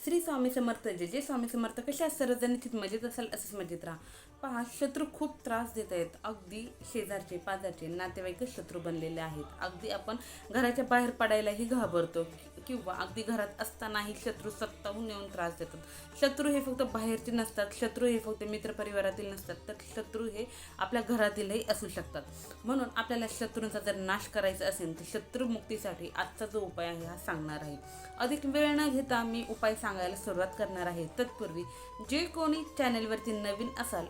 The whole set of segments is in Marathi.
श्री स्वामी समर्थ जे जे स्वामी समर्थ कशा सर्वजण मजेत असाल असंच मजेत राहा पहा शत्रू खूप त्रास देत आहेत अगदी शेजारचे पाजारचे नातेवाईकच शत्रू बनलेले आहेत अगदी आपण घराच्या बाहेर पडायलाही घाबरतो किंवा अगदी घरात असतानाही शत्रू सत्ताहून येऊन त्रास देतात. शत्रू हे फक्त बाहेरचे नसतात शत्रू हे फक्त मित्रपरिवारातील नसतात तर शत्रू हे आपल्या घरातीलही असू शकतात. म्हणून आपल्याला शत्रूंचा जर नाश करायचा असेल तर शत्रुमुक्तीसाठी आजचा जो उपाय आहे हा सांगणार आहे. अधिक वेळ न घेता मी उपाय सांगायला सुरुवात करणार आहे. तत्पूर्वी जे कोणी चॅनलवरती नवीन असाल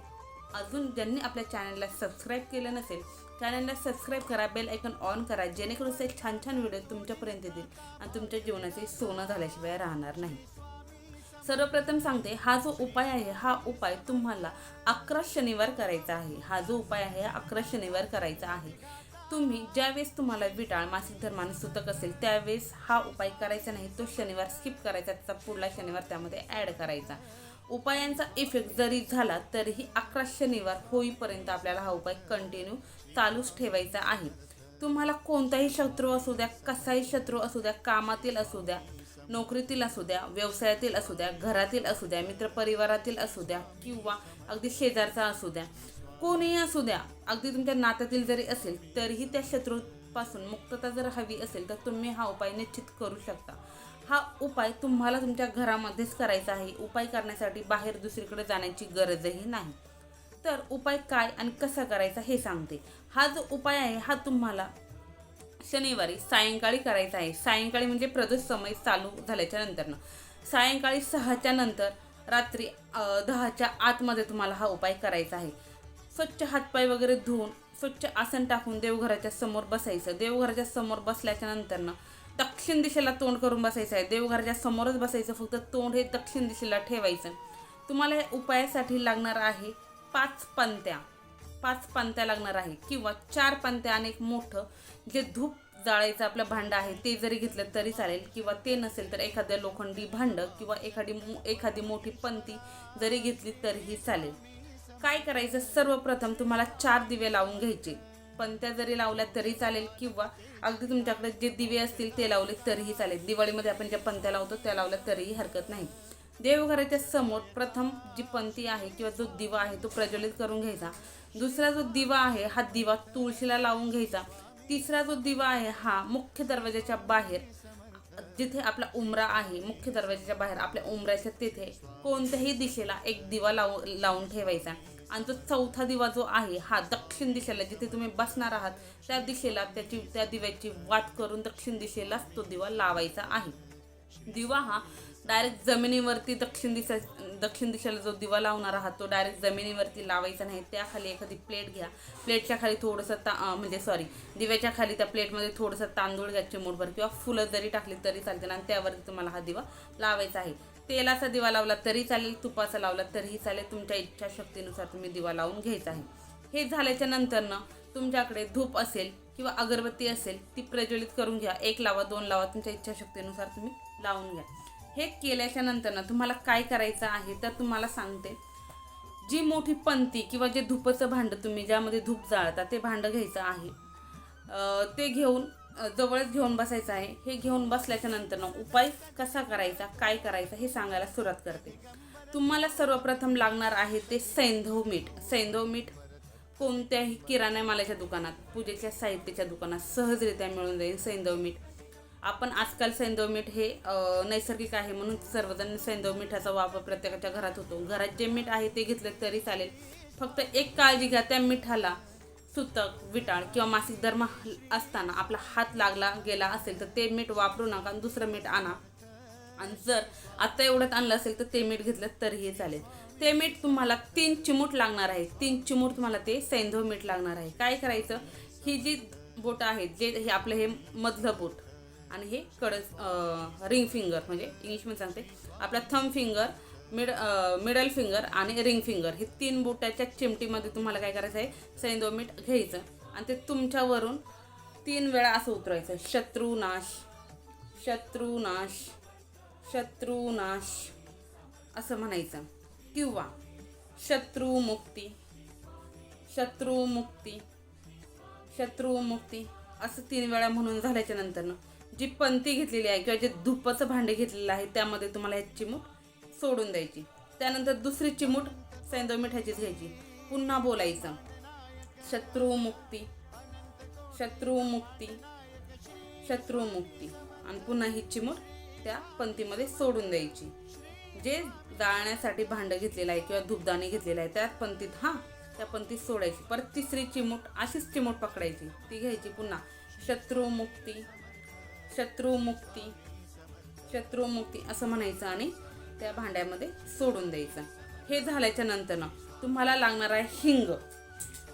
अजून ज्यांनी आपल्या चॅनलला सबस्क्राईब केलं नसेल चॅनलला सबस्क्राईब करा बेल आयकॉन ऑन करा जेणेकरून असे छान छान व्हिडिओ तुमच्यापर्यंत येतील आणि तुमच्या जीवनाचे सोनं झाल्याशिवाय राहणार नाही. सर्वप्रथम सांगते हा जो उपाय आहे हा उपाय तुम्हाला अकरा शनिवार करायचा आहे. हा जो उपाय आहे हा अकरा शनिवार करायचा आहे. तुम्ही ज्यावेळेस तुम्हाला विटाळ मासिक धर्माने सुतक असेल त्यावेळेस हा उपाय करायचा नाही. तो शनिवार स्किप करायचा त्याचा पुढला शनिवार त्यामध्ये ॲड करायचा. उपायांचा इफेक्ट जरी झाला तरीही अकरा शनिवार होईपर्यंत आपल्याला हा उपाय कंटिन्यू चालूच ठेवायचा आहे. तुम्हाला कोणताही शत्रू असू द्या कसाही शत्रू असू द्या कामातील असू द्या नोकरीतील असू द्या व्यवसायातील असू द्या घरातील असू द्या मित्रपरिवारातील असू द्या किंवा अगदी शेजारचा असू द्या कोणीही असू द्या अगदी तुमच्या नात्यातील जरी असेल तरीही त्या शत्रूपासून मुक्तता जर हवी असेल तर तुम्ही हा उपाय निश्चित करू शकता. हा उपाय तुम्हाला तुमच्या घरामध्येच करायचा आहे. उपाय करण्यासाठी बाहेर दुसरीकडे जाण्याची गरजही नाही. तर उपाय काय आणि कसा करायचा हे सांगते. हा जो उपाय आहे हा तुम्हाला शनिवारी सायंकाळी करायचा आहे. सायंकाळी म्हणजे प्रदोष समय चालू झाल्याच्या नंतरनं. सायंकाळी सहाच्या नंतर रात्री दहाच्या आतमध्ये तुम्हाला हा उपाय करायचा आहे. स्वच्छ हातपाय वगैरे धुवून स्वच्छ आसन टाकून देवघराच्या समोर बसायचं. देवघराच्या समोर बसल्याच्या नंतरनं दक्षिण दिशेला तोंड करून बसायचं आहे. देवघराच्या समोरच बसायचं. फक्त तोंड हे दक्षिण दिशेला ठेवायचं. तुम्हाला या उपायासाठी लागणार आहे पाच पंत्या पाच पंत्या लागणार आहे. किंवा चार पंत्या आणि एक मोठं जे धूप जाळायचं आपलं भांडं आहे ते जरी घेतलं तरी चालेल. किंवा ते नसेल तर एखाद्या लोखंडी भांडं किंवा एखादी एखादी मोठी पंती जरी घेतली तरीही चालेल. काय करायचं? सर्वप्रथम तुम्हाला चार दिवे लावून घ्यायचे. पंत्या जरी लावल्या तरी चालेल किंवा अगदी तुमच्याकडे जे दिवे असतील ते लावले तरीही चालेल. दिवाळीमध्ये आपण ज्या पंत्या लावतो त्या लावल्या तरीही हरकत नाही. देवघराच्या समोर प्रथम जी पंथी आहे किंवा जो दिवा आहे तो प्रज्वलित करून घ्यायचा. दुसरा जो दिवा आहे हा दिवा तुळशीला लावून घ्यायचा. तिसरा जो दिवा आहे हा मुख्य दरवाजाच्या बाहेर जिथे आपला उमरा आहे मुख्य दरवाजाच्या बाहेर आपल्या उमराच्या तिथे कोणत्याही दिशेला एक दिवा लावू लावून ठेवायचा. आणि जो चौथा दिवा जो आहे हा दक्षिण दिशेला जिथे तुम्ही बसणार आहात त्या दिशेला त्याची त्या दिव्याची वाट करून दक्षिण दिशेलाच तो दिवा लावायचा आहे. दिवा हा डायरेक्ट जमिनीवरती दक्षिण दिशा दक्षिण दिशेला जो दिवा लावणार आहात तो डायरेक्ट जमिनीवरती लावायचा नाही. त्याखाली एखादी प्लेट घ्या. प्लेटच्या खाली थोडंसं ता म्हणजे सॉरी दिव्याच्या खाली त्या प्लेटमध्ये थोडंसं तांदूळ घ्या चिमूटभर किंवा फुलं जरी टाकली तरी चालते आणि त्यावरती तुम्हाला हा दिवा लावायचा आहे. तेलाचा दिवा लावला तरी चालेल तुपाचा लावला तरीही चालेल. तुमच्या इच्छाशक्तीनुसार तुम्ही दिवा लावून घ्यायचा आहे. हे झाल्याच्या नंतरनं तुमच्याकडे धूप असेल किंवा अगरबत्ती असेल ती प्रज्वलित करून घ्या. एक लावा दोन लावा तुमच्या इच्छाशक्तीनुसार तुम्ही लावून घ्या. हे केल्याच्या नंतरनं तुम्हाला काय करायचं आहे तर तुम्हाला सांगते. जी मोठी पंती किंवा जे धुपाचं भांडं तुम्ही ज्यामध्ये धूप जाळता ते भांडं घ्यायचं आहे. ते घेऊन जवळच घेऊन बसायचं आहे. हे घेऊन बसल्याच्या नंतरनं उपाय कसा करायचा काय करायचा हे सांगायला सुरुवात करते. तुम्हाला सर्वप्रथम लागणार आहे ते सैंधव मीठ. सैंधव मीठ कोणत्याही किराणा मालाच्या दुकानात पूजेच्या साहित्याच्या दुकानात सहजरित्या मिळून जाईल सैंधव मीठ. आपण आजकाल सैंदव मीठ हे नैसर्गिक आहे म्हणून सर्वजण सैंदव मिठाचा वापर प्रत्येकाच्या घरात होतो. घरात जे मीठ आहे ते घेतलं तरी चालेल. फक्त एक काळजी घ्या त्या मिठाला सुतक विटाळ किंवा मासिक धर्म असताना आपला हात लागला गेला असेल तर ते मीठ वापरू नका आणि दुसरं मीठ आणा. आणि जर आत्ता एवढ्यात आणलं असेल तर ते मीठ घेतलं तरीही चालेल. ते मीठ तुम्हाला तीन चिमूट लागणार आहे. तीन चिमूट तुम्हाला ते सैंधव मीठ लागणार आहे. काय करायचं? ही जी बोट आहेत जे हे आपलं हे मधलं बोट आणि हे कडस रिंग फिंगर म्हणजे इंग्लिशमध्ये सांगते. आपला thumb finger mid middle finger आणि रिंग फिंगर हे तीन बोटाच्या चिमटीमध्ये तुम्हाला काय करायचं आहे? सैंधव मीठ घ्यायचं आणि ते तुमच्यावरून तीन वेळा असं उतरायचं शत्रुनाश शत्रुनाश शत्रुनाश असं म्हणायचं. किंवा शत्रुमुक्ती शत्रुमुक्ती शत्रुमुक्ती असं तीन वेळा म्हणून झाल्याच्या नंतरनं जी पंती घेतलेली आहे किंवा जे धुपाचं भांडे घेतलेलं आहे त्यामध्ये तुम्हाला ही चिमूट सोडून द्यायची. त्यानंतर दुसरी चिमूट सैंदव मिठाचीच घ्यायची. पुन्हा बोलायचं. शत्रुमुक्ती. शत्रुमुक्ती. शत्रुमुक्ती. आणि पुन्हा ही चिमूट त्या पंतीमध्ये सोडून द्यायची. जे जाळण्यासाठी भांडं घेतलेलं आहे किंवा धूपदाणी घेतलेलं आहे त्याच पंतीत हां त्या पंतीत सोडायची. परत तिसरी चिमूट अशीच चिमूट पकडायची. ती घ्यायची पुन्हा. शत्रुमुक्ती. शत्रुमुक्ती. शत्रुमुक्ती असं म्हणायचं आणि त्या भांड्यामध्ये सोडून द्यायचं. हे झाल्याच्या नंतरनं तुम्हाला लागणार आहे हिंग.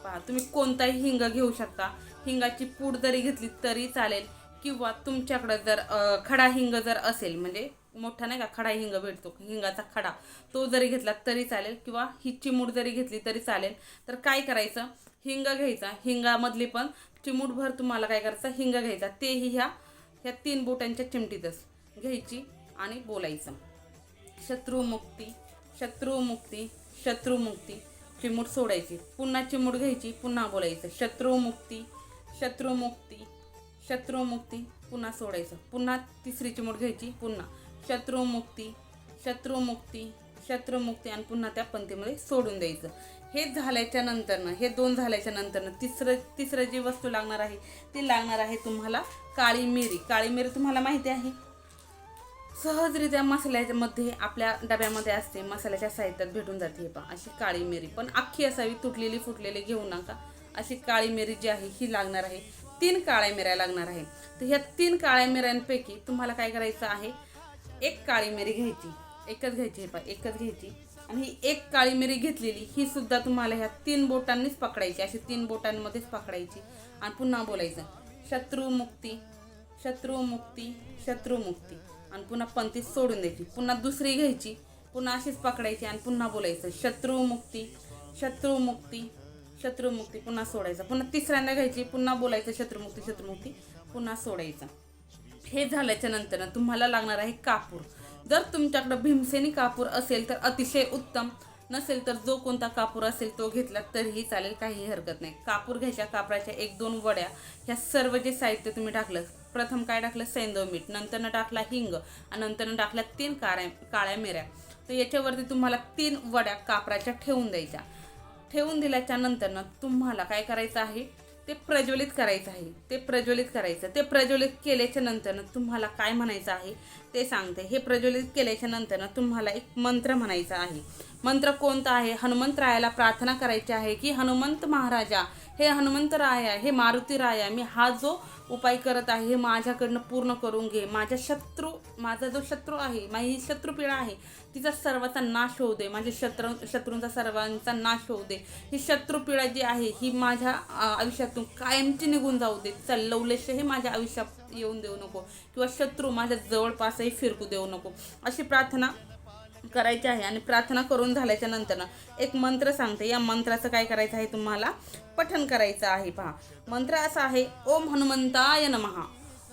पहा तुम्ही कोणताही हिंग घेऊ शकता. हिंगाची पूड जरी घेतली तरी चालेल. किंवा तुमच्याकडं जर खडा हिंग जर असेल म्हणजे मोठा नाही का खडा हिंग भेटतो हिंगाचा खडा तो जरी घेतला तरी चालेल. किंवा ही चिमूट जरी घेतली तरी चालेल. तर काय करायचं? हिंग घ्यायचा. हिंगामधली पण चिमूटभर तुम्हाला काय करायचं? हिंग घ्यायचा. तेही ह्या ह्या तीन बोटांच्या चिमटीतच घ्यायची आणि बोलायचं. शत्रुमुक्ती शत्रुमुक्ती शत्रुमुक्ती. चिमूट सोडायची. पुन्हा चिमूट घ्यायची पुन्हा बोलायचं. शत्रुमुक्ती शत्रुमुक्ती शत्रुमुक्ती. पुन्हा सोडायचं. पुन्हा तिसरी चिमूट घ्यायची पुन्हा. शत्रुमुक्ती शत्रुमुक्ती शत्रुमुक्ती आणि पुन्हा त्या पंक्तीमध्ये सोडून द्यायचं. हे झाल्याच्या नंतरनं हे दोन झाल्याच्या नंतरनं तिसरं तिसरं जी वस्तू लागणार आहे ती लागणार आहे तुम्हाला काळी मिरी. काळी मिरी तुम्हाला माहिती आहे? सहजरित्या मसाल्यामध्ये आपल्या डब्यामध्ये असते मसाल्याच्या साहित्यात भेटून जाते हे पहा. अशी काळी मिरी. पण अख्खी असावी तुटलेली फुटलेली घेऊ नका. अशी काळी मिरी जी आहे ही लागणार आहे. तीन काळ्या मिऱ्या लागणार आहे. तर ह्या तीन काळ्या मिऱ्यांपैकी तुम्हाला काय करायचं आहे? एक काळी मिरी घ्यायची. एकच घ्यायची हे पहा एकच घ्यायची. आणि ही एक काळी मिरी घेतलेली ही सुद्धा तुम्हाला ह्या तीन बोटांनीच पकडायची अशी तीन बोटांमध्येच पकडायची. आणि पुन्हा बोलायचं शत्रुमुक्ती शत्रुमुक्ती शत्रुमुक्ती आणि पुन्हा पंथी सोडून द्यायची पुन्हा दुसरी घ्यायची पुन्हा अशीच पकडायची आणि पुन्हा बोलायचं शत्रुमुक्ती शत्रुमुक्ती शत्रुमुक्ती पुन्हा सोडायचं. पुन्हा तिसऱ्यांदा घ्यायची पुन्हा बोलायचं शत्रुमुक्ती शत्रुमुक्ती पुन्हा सोडायचं. हे झाल्याच्यानंतर तुम्हाला लागणार आहे कापूर. जर तुमच्याकडं भीमसेनी कापूर असेल तर अतिशय उत्तम. नसेल तर जो कोणता कापूर असेल तो घेतला तरीही चालेल काहीही हरकत नाही. कापूर घ्यायच्या कापराच्या एक दोन वड्या ह्या सर्व जे साहित्य तुम्ही टाकलं प्रथम काय टाकलं? सैंदव मीठ नंतरनं टाकला हिंग आणि नंतरनं टाकल्या तीन काळ्या काळ्या मिऱ्या. तर याच्यावरती तुम्हाला तीन वड्या कापराच्या ठेवून द्यायच्या. ठेवून दिल्याच्या नंतरनं तुम्हाला काय करायचं आहे? ते प्रज्वलित करायचं आहे. ते प्रज्वलित करायचं. ते प्रज्वलित केल्याच्या नंतरनं तुम्हाला काय म्हणायचं आहे ते सांगते. हे प्रज्वलित केल्याच्या नंतरनं तुम्हाला एक मंत्र म्हणायचा आहे. मंत्र कोणता आहे? हनुमंतरायाला प्रार्थना करायची आहे की हनुमंत महाराजा हे हनुमंतराया हे मारुती आहे. मी हा जो उपाय करत आहे हे माझ्याकडनं पूर्ण करून घे. माझ्या शत्रू माझा जो शत्रू आहे माझी ही शत्रुपीडा आहे तिचा सर्वाचा नाश होऊ दे. माझ्या शत्रु शत्रूंचा सर्वांचा नाश होऊ दे. ही शत्रुपीडा जी आहे ही माझ्या आयुष्यातून कायमची निघून जाऊ दे. तिचा लवलेशही माझ्या आयुष्यात येऊन देऊ नको. किंवा शत्रू माझ्या जवळपासही फिरकू देऊ नको. अशी प्रार्थना करायची आहे आणि प्रार्थना करून झाल्याच्यानंतर एक मंत्र सांगते. या मंत्राचं काय करायचं आहे तुम्हाला? पठन करायचं आहे पहा. मंत्र असा आहे ओम हनुमंताय नमहा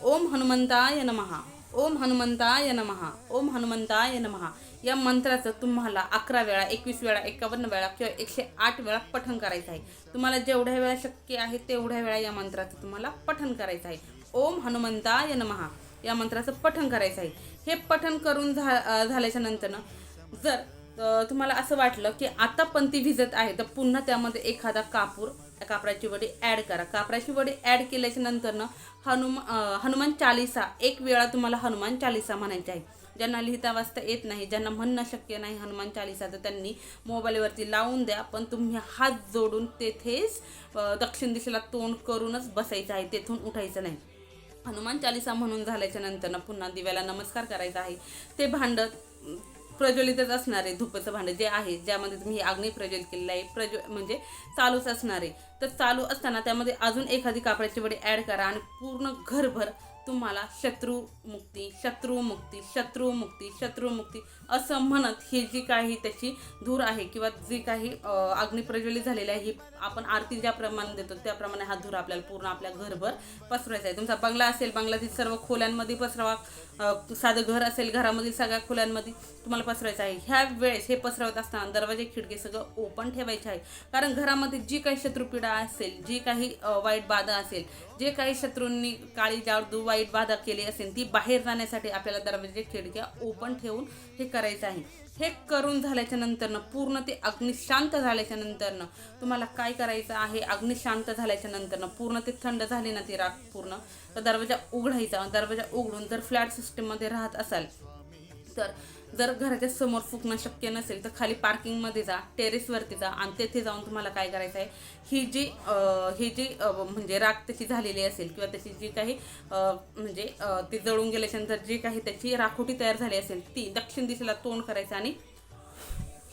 ओम हनुमंताय नमहा ओम हनुमंताय नमहा ओम हनुमंताय नमहा या मंत्राचं तुम्हाला अकरा वेळा एकवीस वेळा एकावन्न वेळा किंवा एकशे आठ वेळा पठण करायचं आहे. तुम्हाला जेवढ्या वेळा शक्य आहे तेवढ्या वेळा या मंत्राचं तुम्हाला पठण करायचं आहे. ओम हनुमंताय नमहा या मंत्राचं पठण करायचं आहे. हे पठण करून झा झाल्याच्या नंतरनं जर तुम्हाला असं वाटलं की आता पंथी भिजत आहे तर पुन्हा त्यामध्ये एखादा कापूर कापराची वडी ॲड करा. कापराची वडी ॲड केल्याच्या नंतरनं हनुमा हनुमान चालिसा एक वेळा तुम्हाला हनुमान चालिसा म्हणायची आहे. ज्यांना लिहिता वाचता येत नाही ज्यांना म्हणणं शक्य नाही हनुमान चालिसा तर त्यांनी मोबाईलवरती लावून द्या पण तुम्ही हात जोडून तेथेच दक्षिण दिशेला तोंड करूनच बसायचं आहे तेथून उठायचं नाही. हनुमान चालिसा म्हणून झाल्याच्यानंतर पुन्हा दिव्याला नमस्कार करायचा आहे. ते भांडं प्रज्वलितच असणार आहे धुपाचं भांडं जे आहे ज्यामध्ये तुम्ही अग्नी प्रज्वलित केलेलं आहे प्रज्व म्हणजे चालूच असणार आहे. तर चालू असताना त्यामध्ये अजून एखादी कापडाची वडी ॲड करा आणि पूर्ण घरभर तुम्हाला शत्रुमुक्ती शत्रुमुक्ती शत्रुमुक्ती शत्रुमुक्ती असं म्हणत ही जी काही त्याची धूर आहे किंवा जी काही अग्नी प्रज्वलित झालेली आहे ही आपण आरती ज्या प्रमाणे देतो त्याप्रमाणे हा धूर आपल्याला पूर्ण आपल्या घरभर पसरवायचा आहे. तुमचा बंगला असेल बंगल्यातील सर्व खोल्यांमध्ये पसरावा साधं घर असेल घरामधील सगळ्या खोल्यांमध्ये तुम्हाला पसरायचं आहे. ह्या वेळेस हे पसरवत असताना दरवाजे खिडकी सगळं ओपन ठेवायचे आहे. कारण घरामध्ये जी काही शत्रुपीडा असेल जी काही वाईट बाधा असेल जे काही शत्रूंनी काळी जादू वाईट बाधा केली असेल ती बाहेर जाण्यासाठी आपल्याला दरवाजे म्हणजे खिडक्या ओपन ठेवून हे करायचं आहे. हे करून झाल्याच्या नंतरनं पूर्ण ते अग्नी शांत झाल्याच्या नंतरनं तुम्हाला काय करायचं आहे? अग्नी शांत झाल्याच्या नंतरनं पूर्ण ते थंड झाले ना ती राख पूर्ण तर दरवाजा उघडायचा. दरवाजा उघडून जर फ्लॅट सिस्टीममध्ये राहत असाल तर जर घराच्या समोर फुकणं शक्य नसेल तर खाली पार्किंगमध्ये जा टेरेसवरती जा आणि तेथे जाऊन तुम्हाला काय करायचं आहे ही जी हे ही जी म्हणजे राख त्याची झालेली असेल किंवा त्याची जी काही म्हणजे ती जळून गेल्याच्यानंतर जी काही त्याची राखोटी तयार झाली असेल ती दक्षिण दिशेला तोंड करायचं आणि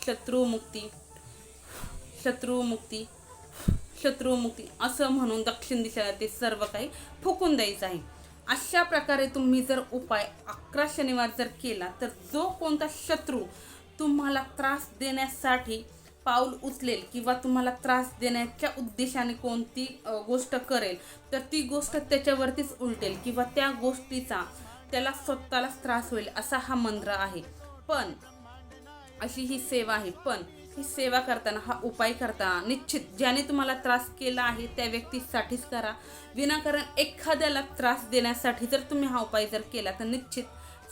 शत्रुमुक्ती शत्रुमुक्ती शत्रुमुक्ती असं म्हणून दक्षिण दिशेला ते सर्व काही फुकून द्यायचं आहे. अशा प्रकारे तुम्ही जर उपाय अकरा शनिवार जर केला तर जो कोणता शत्रू तुम्हाला त्रास देण्यासाठी पाऊल उचलेल किंवा तुम्हाला त्रास देण्याच्या उद्देशाने कोणती गोष्ट करेल तर ती गोष्ट त्याच्यावरतीच उलटेल किंवा त्या गोष्टीचा त्याला स्वतःलाच त्रास होईल असा हा मंत्र आहे. पण अशी ही सेवा आहे. पण ही सेवा करताना हा उपाय करताना निश्चित ज्याने तुम्हाला त्रास केला आहे त्या व्यक्तीसाठीच करा. विनाकारण एखाद्याला त्रास देण्यासाठी जर तुम्ही हा उपाय जर केला तर निश्चित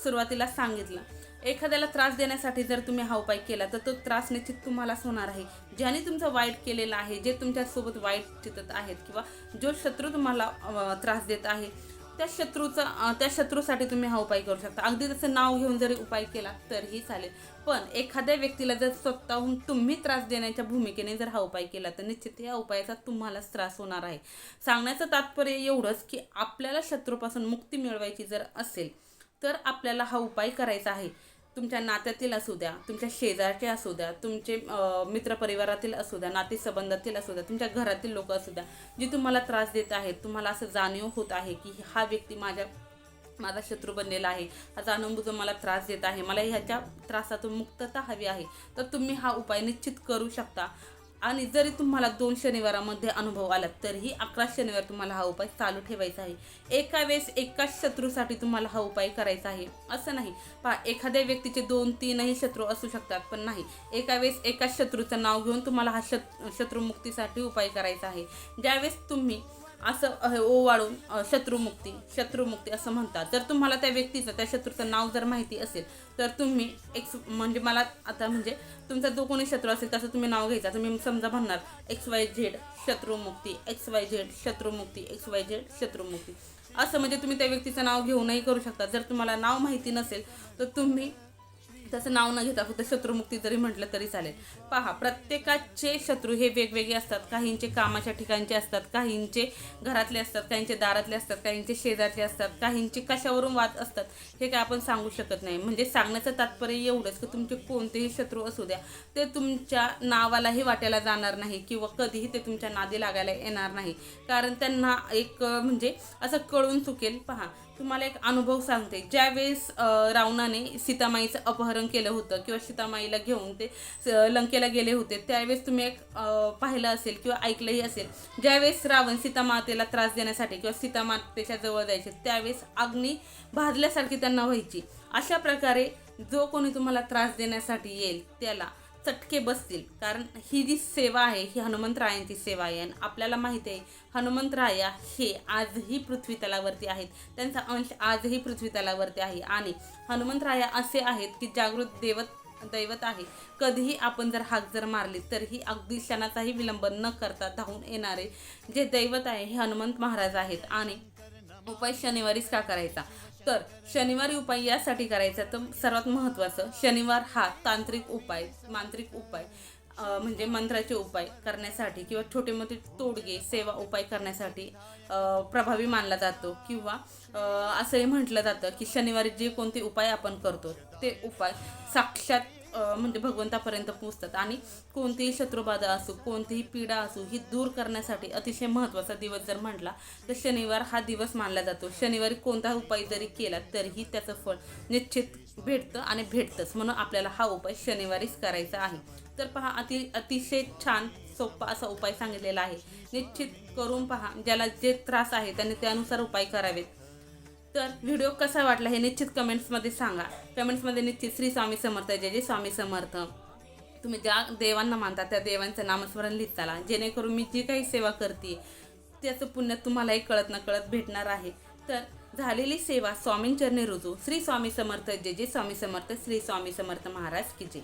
सुरुवातीला सांगितलं. एखाद्याला त्रास देण्यासाठी जर तुम्ही हा उपाय केला तर तो त्रास निश्चित तुम्हालाच होणार आहे. ज्याने तुमचं वाईट केलेलं आहे जे तुमच्यासोबत वाईट चितत आहेत किंवा जो शत्रू तुम्हाला त्रास देत आहे त्या शत्रूचा त्या शत्रूसाठी तुम्ही हा उपाय करू शकता. अगदी त्याचं नाव घेऊन जरी उपाय केला तरीही चालेल. पण एखाद्या व्यक्तीला जर स्वतःहून तुम्ही त्रास देण्याच्या भूमिकेने जर हा उपाय केला तर निश्चित या उपायाचा तुम्हालाच त्रास होणार आहे. सांगण्याचं तात्पर्य एवढंच की आपल्याला शत्रूपासून मुक्ती मिळवायची जर असेल तर आपल्याला हा उपाय करायचा आहे. तुमच्या नात्यातील असू द्या तुमच्या शेजारचे असू द्या तुमचे मित्रपरिवारातील असू द्या नातेसंबंधातील असू द्या तुमच्या घरातील लोक असू द्या जी तुम्हाला त्रास देत आहेत तुम्हाला असं जाणीव होत आहे की हा व्यक्ती माझ्या माझा शत्रू बनलेला आहे. हा जाणूनबुजून मला त्रास देत आहे. मला ह्याच्या त्रासातून मुक्तता हवी आहे. तर तुम्ही हा उपाय निश्चित करू शकता. आणि जरी तुम्हाला दोन शनिवारामध्ये अनुभव आला तरीही अकरा शनिवार तुम्हाला हा उपाय चालू ठेवायचा आहे. एका वेळेस एकाच शत्रूसाठी तुम्हाला हा उपाय करायचा आहे. असं नाही. पहा एखाद्या व्यक्तीचे दोन तीनही शत्रू असू शकतात पण नाही. एका वेळेस एकाच शत्रूचं नाव घेऊन तुम्हाला हा शत शत्रुमुक्तीसाठी उपाय करायचा आहे. ज्यावेळेस तुम्ही असं अह, ओवाळून शत्रुमुक्ती शत्रुमुक्ती असं म्हणतात. जर तुम्हाला त्या व्यक्तीचं त्या शत्रूचं नाव जर माहिती असेल तर तुम्ही एक्स म्हणजे मला आता म्हणजे तुमचा जो कोणी शत्रू असेल त्याचं तुम्ही नाव घ्यायचा. तुम्ही समजा म्हणणार एक्स वाय झेड शत्रुमुक्ती एक्स वाय झेड शत्रुमुक्ती एक्स वाय झेड शत्रुमुक्ती. असं म्हणजे तुम्ही त्या व्यक्तीचं नाव घेऊनही करू शकता. जर तुम्हाला नाव माहिती नसेल तर तुम्ही त्याचं नाव न घेता फक्त शत्रुमुक्ती जरी म्हटलं तरी चालेल. पहा प्रत्येकाचे शत्रू हे वेगवेगळे असतात. काहींचे कामाच्या ठिकाणचे असतात काहींचे घरातले असतात काहींचे दारातले असतात काहींचे शेजारचे असतात काहींचे कशावरून वाद असतात हे काय आपण सांगू शकत नाही. म्हणजे सांगण्याचं तात्पर्य एवढंच की तुमचे कोणतेही शत्रू असू द्या ते तुमच्या नावालाही वाटायला जाणार नाही किंवा कधीही ते तुमच्या नादी लागायला येणार नाही. कारण त्यांना एक म्हणजे असं कळून चुकेल. पहा तुम्हाला एक अनुभव सांगते. ज्यावेळेस रावणाने सीतामाईचं अपहरण केलं होतं किंवा सीतामाईला घेऊन ते लंकेला गेले होते. त्यावेळेस तुम्ही एक पाहिलं असेल किंवा ऐकलंही असेल ज्यावेळेस रावण सीतामातेला त्रास देण्यासाठी किंवा सीतामातेच्या जवळ जायचे त्यावेळेस अग्नी भाजल्यासारखी त्यांना व्हायची. अशा प्रकारे जो कोणी तुम्हाला त्रास देण्यासाठी येईल त्याला चटके बसतील. कारण ही जी सेवा आहे ही हनुमंतरायांची सेवा आहे आणि आपल्याला माहिती आहे हनुमंतराया हे आजही पृथ्वी तलावरती आहेत. त्यांचा अंश आजही पृथ्वी तलावरती आहे. आणि हनुमंतराया असे आहेत की जागृत देवत दैवत आहे. कधीही आपण जर हाक जर मारली तरीही अगदी क्षणाचाही विलंब न करता धावून येणारे जे दैवत आहे हे हनुमंत महाराज आहेत. आणि उपाय शनिवारीच का करायचा? तर शनिवारी उपाय यासाठी करायचा तर सर्वात महत्त्वाचं शनिवार हा तांत्रिक उपाय मांत्रिक उपाय म्हणजे मंत्राचे उपाय करण्यासाठी किंवा छोटे मोठे तोडगे सेवा उपाय करण्यासाठी प्रभावी मानला जातो किंवा असंही म्हटलं जातं की शनिवारी जे कोणते उपाय आपण करतो ते उपाय साक्षात म्हणजे भगवंतापर्यंत पोचतात आणि कोणतीही शत्रुबाधा असो कोणतीही पीडा असो ही दूर करण्यासाठी अतिशय महत्त्वाचा दिवस जर म्हटला तर शनिवार हा दिवस मानला जातो. शनिवारी कोणता उपाय जरी केला तरीही त्याचं फळ निश्चित भेटतं आणि भेटतंच. म्हणून आपल्याला हा उपाय शनिवारीच करायचा आहे. तर पहा अति अतिशय छान सोपा असा उपाय सांगितलेला आहे. निश्चित करून पहा ज्याला जे त्रास आहे त्यांनी त्यानुसार उपाय करावेत. तर व्हिडिओ कसा वाटला हे निश्चित कमेंट्समध्ये सांगा. कमेंट्समध्ये निश्चित श्री स्वामी समर्थ जय जय स्वामी समर्थ. तुम्ही ज्या देवांना मानता त्या देवांचं नामस्मरण लिहित चाला. जेणेकरून मी जी काही सेवा करते त्याचं पुण्य तुम्हालाही कळत न कळत भेटणार आहे. तर झालेली सेवा स्वामींचरणी रुजू. श्री स्वामी समर्थ जय जे स्वामी समर्थ श्री स्वामी समर्थ महाराज की जय.